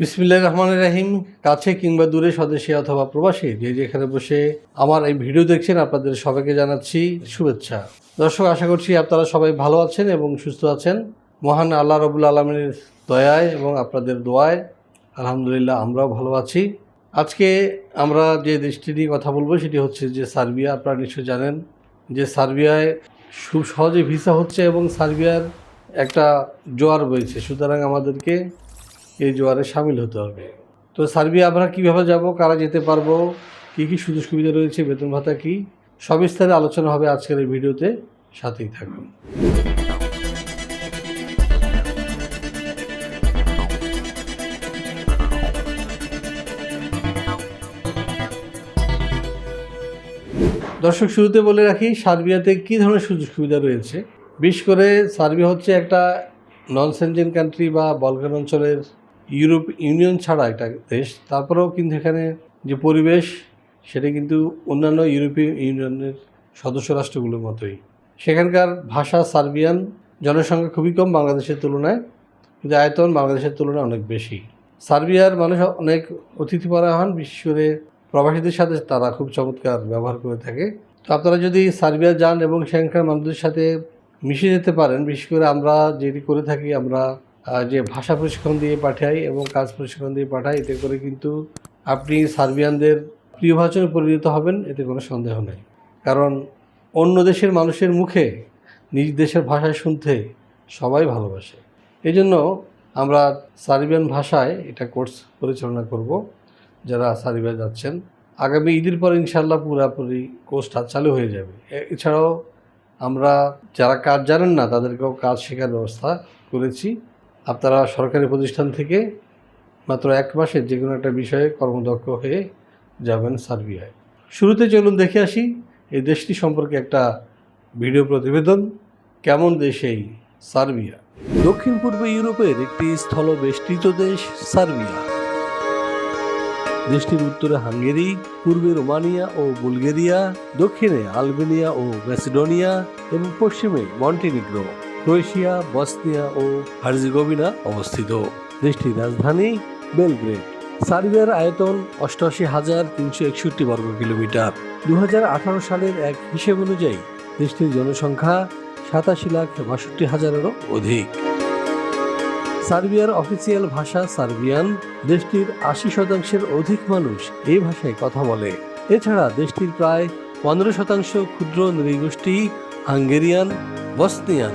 বিসমিল্লাহ রহমান রাহিম, কাছে কিংবা দূরে স্বদেশী অথবা প্রবাসী, যে যেখানে বসে আমার এই ভিডিও দেখছেন, আপনাদের সবাইকে জানাচ্ছি শুভেচ্ছা। দর্শক, আশা করছি আপনারা সবাই ভালো আছেন এবং সুস্থ আছেন। মহান আল্লাহ রবুল আলমের দয়ায় এবং আপনাদের দোয়ায় আলহামদুলিল্লাহ আমরাও ভালো আছি। আজকে আমরা যে দেশটি নিয়ে কথা বলব, সেটি হচ্ছে যে সার্বিয়া। আপনারা নিশ্চয়ই জানেন যে সার্বিয়ায় খুব সহজে ভিসা হচ্ছে এবং সার্বিয়ার একটা জোয়ার বইছে। সুতরাং আমাদেরকে এই জোয়ারে সামিল হতে হবে। তো সার্বিয়া, আমরা কীভাবে যাব? কারা যেতে পারব? কী কী সুযোগ সুবিধা রয়েছে? বেতন ভাতা কী? সবিস্তারে আলোচনা হবে আজকের এই ভিডিওতে। সাথেই থাকুন। দর্শক, শুরুতে বলে রাখি, সার্বিয়াতে কী ধরনের সুযোগ সুবিধা রয়েছে? বিশেষ করে সার্বিয়া হচ্ছে একটা নন সেনজেন কান্ট্রি বা বলকান অঞ্চলের ইউরোপ ইউনিয়ন ছাড়া একটা দেশ, তারপরেও কিন্তু এখানে যে পরিবেশ, সেটা কিন্তু অন্যান্য ইউরোপীয় ইউনিয়নের সদস্য রাষ্ট্রগুলোর মতোই। সেখানকার ভাষা সার্বিয়ান জনসংখ্যা খুবই কম বাংলাদেশের তুলনায়, কিন্তু আয়তন বাংলাদেশের তুলনায় অনেক বেশি। সার্বিয়ার মানুষ অনেক অতিথিপরা হন, বিশেষ করে প্রবাসীদের সাথে তারা খুব চমৎকার ব্যবহার করে থাকে। তো আপনারা যদি সার্বিয়া যান এবং সেখানকার মানুষদের সাথে মিশে যেতে পারেন, বিশেষ করে আমরা যেটি করে থাকি, আমরা যে ভাষা প্রশিক্ষণ দিয়ে পাঠাই এবং কাজ প্রশিক্ষণ দিয়ে পাঠাই, এতে করে কিন্তু আপনি সার্বিয়ানদের প্রিয় ভাষণে পরিণত হবেন, এতে কোনো সন্দেহ নেই। কারণ অন্য দেশের মানুষের মুখে নিজ দেশের ভাষায় শুনতে সবাই ভালোবাসে। এই জন্য আমরা সার্বিয়ান ভাষায় এটা কোর্স পরিচালনা করব, যারা সার্বিয়া যাচ্ছেন। আগামী ঈদের পর ইনশাল্লাহ পুরাপুরি কোর্সটা চালু হয়ে যাবে। এছাড়াও আমরা যারা কাজ জানেন না, তাদেরকেও কাজ শেখার ব্যবস্থা করেছি। আপনারা সরকারি প্রতিষ্ঠান থেকে মাত্র এক মাসে যে কোনো একটা বিষয়ে কর্মদক্ষ হয়ে যাবেন সার্বিয়ায়। শুরুতে চলুন দেখে আসি এই দেশটি সম্পর্কে একটা ভিডিও প্রতিবেদন, কেমন দেশ এই সার্বিয়া? দক্ষিণ পূর্ব ইউরোপের একটি স্থলবেষ্টিত দেশ সার্বিয়া। দেশটির উত্তরে হাঙ্গেরি, পূর্বে রোমানিয়া ও বুলগেরিয়া, দক্ষিণে আলবেনিয়া ও ম্যাসিডোনিয়া এবং পশ্চিমে মন্টিনিগ্রো। ক্রোয়েশিয়া, বসনিয়া ও হার্জিগোভিনা অবস্থিত। দেশটির রাজধানী বেলগ্রেড। সার্বিয়ার আয়তন অষ্টআশি হাজার তিনশো একষট্টি বর্গ কিলোমিটার। দু হাজার আঠারো সালের এক হিসেব অনুযায়ী দেশটির জনসংখ্যা সাতাশি লাখ বাষট্টি হাজারেরও অধিক। সার্বিয়ার অফিসিয়াল ভাষা সার্বিয়ান। দেশটির আশি শতাংশের অধিক মানুষ এই ভাষায় কথা বলে। এছাড়া দেশটির প্রায় পনেরো শতাংশ ক্ষুদ্র নৃগোষ্ঠী Hungarian, Bosnian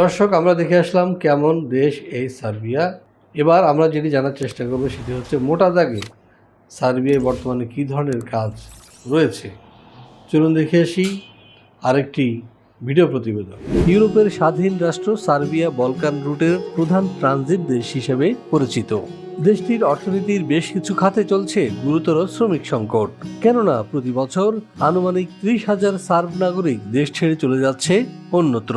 দর্শক, আমরা দেখে আসলাম কেমন দেশ এই সার্বিয়া। এবার আমরা যেটি জানার চেষ্টা করব সেটি হচ্ছে মোটা দাগে সার্বিয়ায় বর্তমানে কী ধরনের কাজ রয়েছে। চলুন দেখে আসি আরেকটি ভিডিও প্রতিবেদন। ইউরোপের স্বাধীন রাষ্ট্র সার্বিয়া বলকান রুটের প্রধান ট্রানজিট দেশ হিসেবে পরিচিত। দেশটির অর্থনীতির বেশ কিছু খাতে চলছে গুরুতর শ্রমিক সংকট। কেননা, প্রতি বছর আনুমানিক ত্রিশ হাজার সার্ব নাগরিক দেশ ছেড়ে চলে যাচ্ছে অন্যত্র।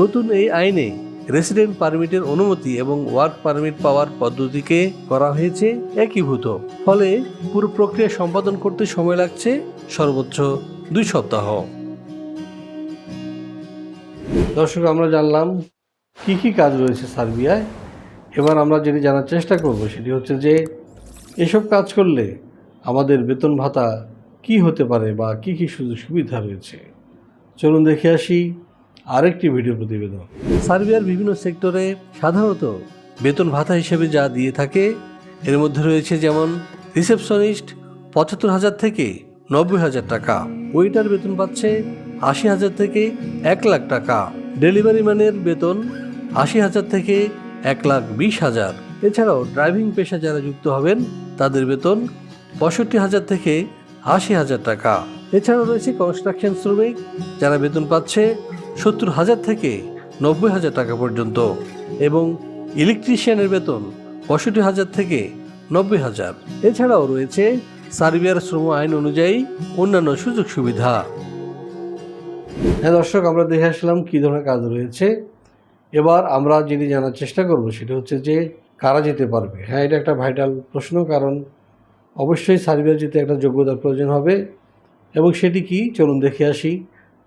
নতুন এই আইনে রেসিডেন্ট পারমিটের অনুমতি এবং ওয়ার্ক পারমিট পাওয়ার পদ্ধতিকে করা হয়েছে একীভূত। ফলে পুরো প্রক্রিয়া সম্পাদন করতে সময় লাগছে সর্বোচ্চ দুই সপ্তাহ। দর্শক, আমরা জানলাম কি কি কাজ রয়েছে সার্বিয়ায়। এবার আমরা যেটি জানার চেষ্টা করব সেটি হচ্ছে যে, এসব কাজ করলে আমাদের বেতন ভাতা কি হতে পারে বা কি কি সুযোগ সুবিধা রয়েছে? চলুন দেখে আসি আরেকটি ভিডিও প্রতিবেদন। সার্বিয়ার বিভিন্ন সেক্টরে সাধারণত বেতন ভাতা হিসেবে যা দিয়ে থাকে, এর মধ্যে রয়েছে যেমন রিসেপশনিস্ট পঁচাত্তর হাজার থেকে নব্বই হাজার টাকা, ওয়েটার বেতন পাচ্ছে আশি হাজার থেকে এক লাখ টাকা, ডেলিভারি ম্যানের বেতন আশি হাজার থেকে এক লাখ বিশ হাজার। এছাড়াও ড্রাইভিং পেশা যারা যুক্ত হবেন, তাদের বেতন পঁয়ষট্টি হাজার থেকে আশি হাজার টাকা। এছাড়াও রয়েছে কনস্ট্রাকশন শ্রমিক, যারা বেতন পাচ্ছে সত্তর হাজার থেকে নব্বই হাজার টাকা পর্যন্ত এবং ইলেকট্রিশিয়ানের বেতন পঁয়ষট্টি হাজার থেকে নব্বই হাজার। এছাড়াও রয়েছে সার্বিয়ার শ্রম আইন অনুযায়ী অন্যান্য সুযোগ সুবিধা। হ্যাঁ দর্শক, আমরা দেখে আসলাম কী ধরনের কাজ রয়েছে। এবার আমরা যেটি জানার চেষ্টা করব সেটা হচ্ছে যে কারা যেতে পারবে। হ্যাঁ এটা একটা ভাইটাল প্রশ্ন, কারণ অবশ্যই সার্বিয়া যেতে একটা যোগ্যতার প্রয়োজন হবে। এবং সেটি কি? চলুন দেখে আসি।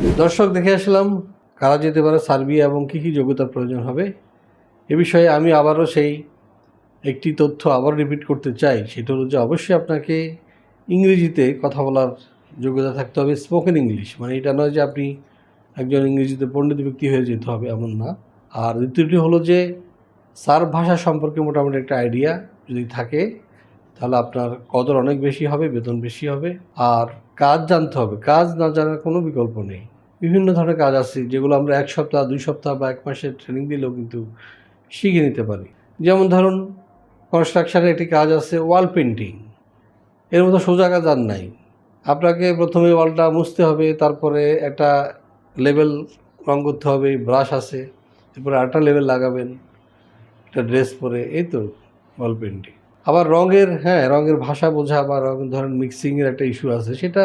দর্শক, দেখে আসলাম কারা যেতে পারে সার্বিয়া এবং কী কী যোগ্যতার প্রয়োজন হবে। এ বিষয়ে আমি আবারও সেই একটি তথ্য আবার রিপিট করতে চাই। সেটা হলো যে, অবশ্যই আপনাকে ইংরেজিতে কথা বলার যোগ্যতা থাকতে হবে স্পোকেন ইংলিশ মানে এটা নয় যে আপনি একজন ইংরেজিতে পণ্ডিত ব্যক্তি হয়ে যেতে হবে, এমন না। আর দ্বিতীয়টি হলো যে, সার্ব ভাষা সম্পর্কে মোটামুটি একটা আইডিয়া যদি থাকে তাহলে আপনার কদর অনেক বেশি হবে, বেতন বেশি হবে। আর কাজ জানতে হবে। কাজ না জানার কোনো বিকল্প নেই। বিভিন্ন ধরনের কাজ আছে, যেগুলো আমরা এক সপ্তাহ, দুই সপ্তাহ বা এক মাসের ট্রেনিং দিলেও কিন্তু শিখে নিতে পারি। যেমন ধরুন কনস্ট্রাকশানের একটি কাজ আছে ওয়াল পেন্টিং এর মতো সোজা কাজ আর নাই। আপনাকে প্রথমে ওয়ালটা মুছতে হবে, তারপরে একটা লেভেল রং করতে হবে ব্রাশ আছে, এরপরে আরেকটা লেভেল লাগাবেন, একটা ড্রেস পরে, এই তো ওয়াল পেন্টিং আবার রঙের হ্যাঁ রঙের ভাষা বোঝা বা রঙ, ধরেন মিক্সিংয়ের একটা ইস্যু আছে, সেটা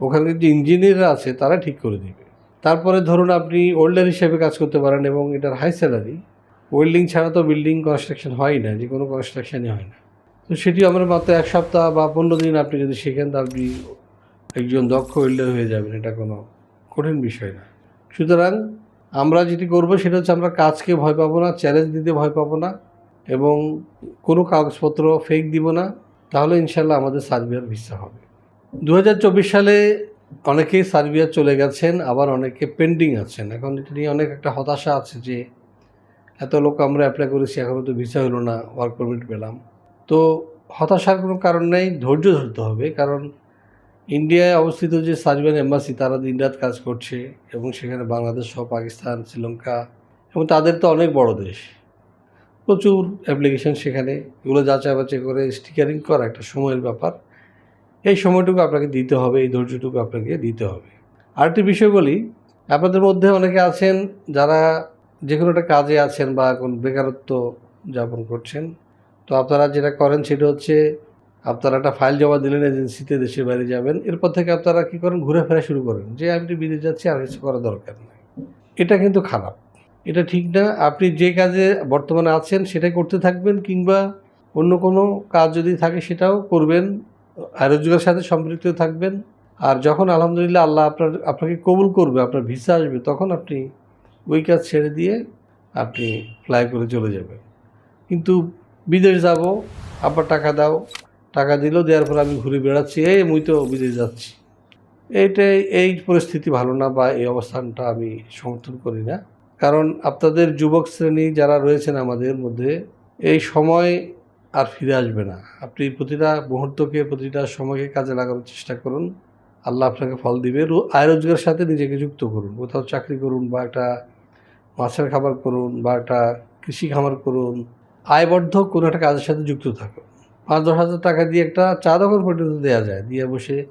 ওখানকার যে ইঞ্জিনিয়াররা আছে, তারা ঠিক করে দেবে। তারপরে ধরুন আপনি ওল্ডার হিসেবে কাজ করতে পারেন এবং এটার হাই স্যালারি ওয়েল্ডিং ছাড়া তো বিল্ডিং কনস্ট্রাকশন হয় না, যে কোনো কনস্ট্রাকশনই হয় না। তো সেটি আমরা মাত্র এক সপ্তাহ বা পনেরো দিন আপনি যদি শেখেন, তা আপনি একজন দক্ষ ওয়েল্ডার হয়ে যাবেন, এটা কোনো কঠিন বিষয় না। সুতরাং আমরা যেটি করব, সেটা হচ্ছে আমরা কাজকে ভয় পাবো না চ্যালেঞ্জ দিতে ভয় পাবো না। এবং কোনো কাগজপত্র ফেক দিব না, তাহলে ইনশাল্লাহ আমাদের সার্বিয়ার ভিসা হবে। দু হাজার চব্বিশ সালে অনেকেই সার্বিয়া চলে গেছেন, আবার অনেকে পেন্ডিং আছেন। এখন এটা নিয়ে অনেক একটা হতাশা আছে যে, এত লোক আমরা অ্যাপ্লাই করেছি এখনও তো ভিসা হলো না ওয়ার্ক পারমিট পেলাম। তো হতাশার কোনো কারণ নেই, ধৈর্য ধরতে হবে, কারণ ইন্ডিয়ায় অবস্থিত যে সার্বিয়ান এম্বাসি তারা দিনরাত কাজ করছে, এবং সেখানে বাংলাদেশ সহ পাকিস্তান, শ্রীলঙ্কা, এবং তাদের তো অনেক বড় দেশ। প্রচুর অ্যাপ্লিকেশন সেখানে এগুলো যাচাই বাছাই করে স্টিকারিং করা একটা সময়ের ব্যাপার। এই সময়টুকু আপনাকে দিতে হবে, এই ধৈর্যটুকু আপনাকে দিতে হবে। আরেকটি বিষয় বলি, আপনাদের মধ্যে অনেকে আছেন যারা যে কোনো একটা কাজে আছেন বা কোন বেকারত্ব যাপন করছেন। তো আপনারা যেটা করেন সেটা হচ্ছে আপনারা একটা ফাইল জমা দিলেন এজেন্সিতে দেশের বাইরে যাবেন। এরপর থেকে আপনারা কী করেন? ঘুরে ফেরা শুরু করেন। যে আমি বিদেশ যাচ্ছি, আর কিছু করার দরকার নেই। এটা কিন্তু খারাপ। এটা ঠিক না। আপনি যে কাজে বর্তমানে আছেন সেটাই করতে থাকবেন কিংবা অন্য কোনো কাজ যদি থাকে সেটাও করবেন, আর রোজগারের সাথে সম্পৃক্ত থাকবেন। আর যখন আলহামদুলিল্লাহ আল্লাহ আপনার, আপনাকে কবুল করবে, আপনার ভিসা আসবে, তখন আপনি ওই কাজ ছেড়ে দিয়ে আপনি ফ্লাই করে চলে যাবেন। কিন্তু বিদেশ যাব, আবার টাকা দাও, টাকা দিল, দেওয়ার পর আমি ঘুরে বেড়াচ্ছি, এই মুই তো বিদেশ যাচ্ছি। এইটাই, এই পরিস্থিতি ভালো না বা এই অবস্থানটা আমি সমর্থন করি না। কারণ আপনাদের যুবক শ্রেণি যারা রয়েছেন আমাদের মধ্যে, এই সময় আর ফিরে আসবে না। আপনি প্রতিটা মুহূর্তকে, প্রতিটা সময়কে কাজে লাগানোর চেষ্টা করুন। আল্লাহ আপনাকে ফল দিবে। আয় রোজগারের সাথে নিজেকে যুক্ত করুন। কোথাও চাকরি করুন বা একটা মাছের খাবার করুন বা একটা কৃষি খামার করুন। আয়বর্ধক কোনো একটা কাজের সাথে যুক্ত থাকুন। পাঁচ, দশ হাজার টাকা দিয়ে একটা চা দোকান পর্যন্ত দেওয়া যায়। দিয়ে বসে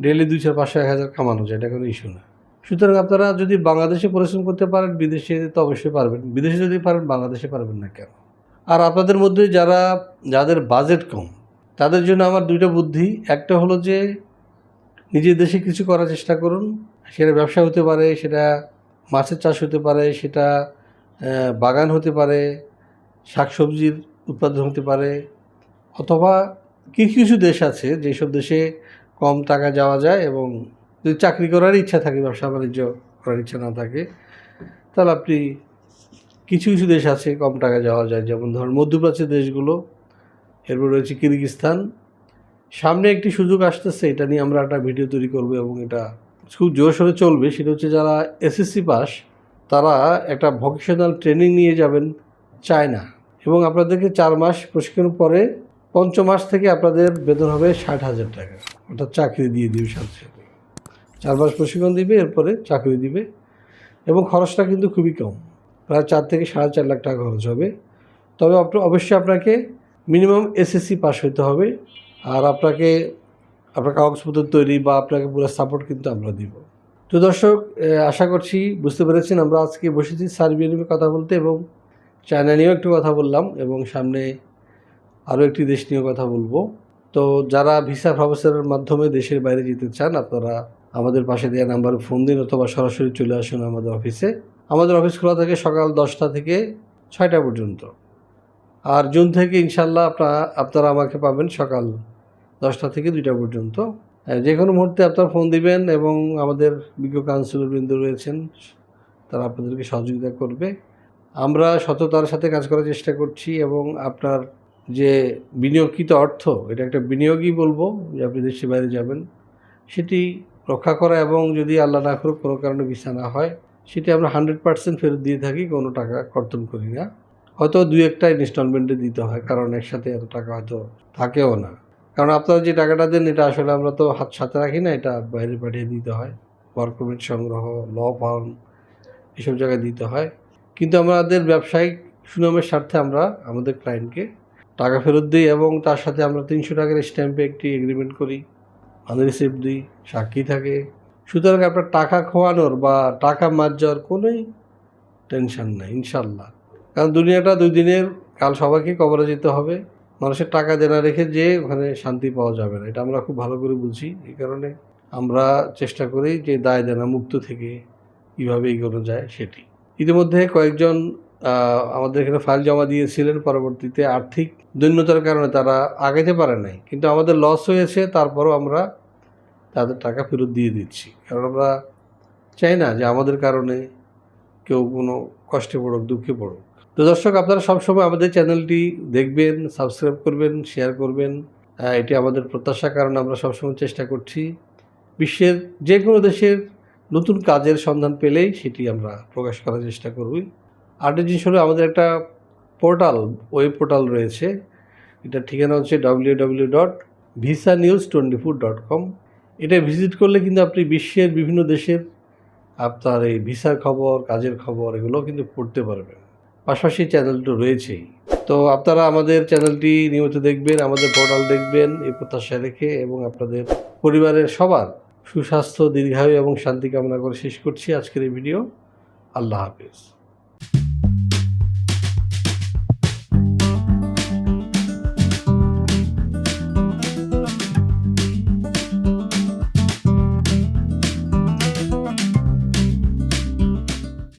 ডেলি দুই চার পাঁচশো এক হাজার কামানো যায়। এটা কোনো ইস্যু না। সুতরাং আপনারা যদি বাংলাদেশে পরিশ্রম করতে পারেন, বিদেশে তো অবশ্যই পারবেন। বিদেশে যদি পারেন, বাংলাদেশে পারবেন না কেন? আর আপনাদের মধ্যে যারা, যাদের বাজেট কম, তাদের জন্য আমার দুইটা বুদ্ধি। একটা হলো যে, নিজের দেশে কিছু করার চেষ্টা করুন। সেটা ব্যবসা হতে পারে, সেটা মাছের চাষ হতে পারে, সেটা বাগান হতে পারে, শাকসবজির উৎপাদন হতে পারে, অথবা কিছু কিছু দেশ আছে যেসব দেশে কম টাকা যাওয়া যায় এবং যদি চাকরি করার ইচ্ছা থাকে, ব্যবসা বাণিজ্য করার ইচ্ছা না থাকে, তাহলে আপনি কিছু কিছু দেশ আছে, কম টাকা যাওয়া যায়। যেমন ধরুন, মধ্যপ্রাচ্যের দেশগুলো, এরপর রয়েছে কিরগিস্তান সামনে একটি সুযোগ আসতেছে, এটা নিয়ে আমরা একটা ভিডিও তৈরি করব এবং এটা খুব জোরসোরে চলবে। সেটা হচ্ছে যারা এসএসসি পাস, তারা একটা ভোকেশনাল ট্রেনিং নিয়ে যাবেন চায়না। এবং আপনাদেরকে চার মাস প্রশিক্ষণ পরে পঞ্চম মাস থেকে আপনাদের বেতন হবে ষাট হাজার টাকা। অর্থাৎ চাকরি দিয়ে দিবে সাথে সাথে। চার মাস প্রশিক্ষণ দিবে, এরপরে চাকরি দিবে এবং খরচটা কিন্তু খুবই কম। প্রায় চার থেকে সাড়ে চার লাখ টাকা খরচ হবে। তবে অবশ্যই আপনাকে মিনিমাম এসএসসি পাস হতে হবে আর আপনাকে, আপনার কাগজপত্র তৈরি বা আপনাকে পুরো সাপোর্ট কিন্তু আমরা দিব। তো দর্শক আশা করছি বুঝতে পেরেছেন আমরা আজকে বসেছি সার্বিয়া নিয়ে কথা বলতে এবং চায়না নিয়েও একটু কথা বললাম এবং সামনে আরও একটি দেশ নিয়েও কথা বলব। তো যারা ভিসা প্রফেসরের মাধ্যমে দেশের বাইরে যেতে চান আপনারা আমাদের পাশে দেওয়া নাম্বারে ফোন দিন অথবা সরাসরি চলে আসুন আমাদের অফিসে। আমাদের অফিস খোলা থাকে সকাল দশটা থেকে ছয়টা পর্যন্ত। আর জুন থেকে ইনশাল্লাহ আপনারা আপনারা আমাকে পাবেন সকাল দশটা থেকে দুইটা পর্যন্ত। যে কোনো মুহূর্তে আপনারা ফোন দিবেন এবং আমাদের বিজ্ঞ কাউন্সিলরবৃন্দ রয়েছেন, তারা আপনাদেরকে সহযোগিতা করবে। আমরা সততার সাথে কাজ করার চেষ্টা করছি এবং আপনার যে বিনিয়োগকৃত অর্থ, এটা একটা বিনিয়োগই বলব যে আপনি দেশের বাইরে যাবেন, সেটি রক্ষা করা এবং যদি আল্লাহ না করুক, কোনো কারণে বিছানা হয়, সেটি আমরা হান্ড্রেড পার্সেন্ট ফেরত দিয়ে থাকি, কোনো টাকা কর্তন করি না। হয়তো দু একটা ইনস্টলমেন্টে দিতে হয়, কারণ একসাথে এত টাকা হয়তো থাকেও না। কারণ আপনারা যে টাকাটা দেন, এটা আসলে আমরা তো হাত সাথে রাখি না, এটা বাইরে পাঠিয়ে দিতে হয়। পারমিট সংগ্রহ, ল ফার্ম, এসব জায়গায় দিতে হয়। কিন্তু আমাদের ব্যবসায়িক সুনামের স্বার্থে আমরা, আমাদের ক্লায়েন্টকে টাকা ফেরত দিই এবং তার সাথে আমরা তিনশো টাকার স্ট্যাম্পে একটি এগ্রিমেন্ট করি। রিসিপ্ট দিই সাক্ষী থাকে। সুতরাং আপনার টাকা খোয়ানোর বা টাকা মার যাওয়ার কোনোই টেনশন নাই, ইনশাল্লাহ। কারণ দুনিয়াটা দুই দিনের, কাল সবাইকে কবরে যেতে হবে। মানুষের টাকা দেনা রেখে যে ওখানে শান্তি পাওয়া যাবে না, এটা আমরা খুব ভালো করে বুঝি। এই কারণে আমরা চেষ্টা করি যে দায় দেনা মুক্ত থেকে কীভাবে এগোনো যায় সেটি। ইতিমধ্যে কয়েকজন আমাদের এখানে ফাইল জমা দিয়েছিলেন, পরবর্তীতে আর্থিক দৈন্যতার কারণে তারা আগাইতে পারে নাই। কিন্তু আমাদের লস হয়েছে, তারপরও আমরা তাদের টাকা ফেরত দিয়ে দিচ্ছি। কারণ আমরা চাই না যে আমাদের কারণে কেউ কোনো কষ্টে পড়ুক, দুঃখে পড়ুক। তো দর্শক, আপনারা সবসময় আমাদের চ্যানেলটি দেখবেন, সাবস্ক্রাইব করবেন, শেয়ার করবেন। এটি আমাদের প্রত্যাশা, কারণ আমরা সবসময় চেষ্টা করছি বিশ্বের যে কোনো দেশের নতুন কাজের সন্ধান পেলেই সেটি আমরা প্রকাশ করার চেষ্টা করবই। আরেকটা জিনিস হলো আমাদের একটা পোর্টাল, ওয়েব পোর্টাল রয়েছে। এটার ঠিকানা হচ্ছে W W dot visa news twenty four dot com এটা ভিজিট করলে কিন্তু আপনি বিশ্বের বিভিন্ন দেশের আপনার এই ভিসার খবর, কাজের খবর এগুলো কিন্তু পড়তে পারবেন। পাশাপাশি চ্যানেলটা রয়েছেই। তো আপনারা আমাদের চ্যানেলটি নিয়মিত দেখবেন, আমাদের পোর্টাল দেখবেন, এই প্রত্যাশা রেখে এবং আপনাদের পরিবারের সবার সুস্বাস্থ্য, দীর্ঘায়ু এবং শান্তি কামনা করে শেষ করছি আজকের এই ভিডিও আল্লাহ হাফিজ।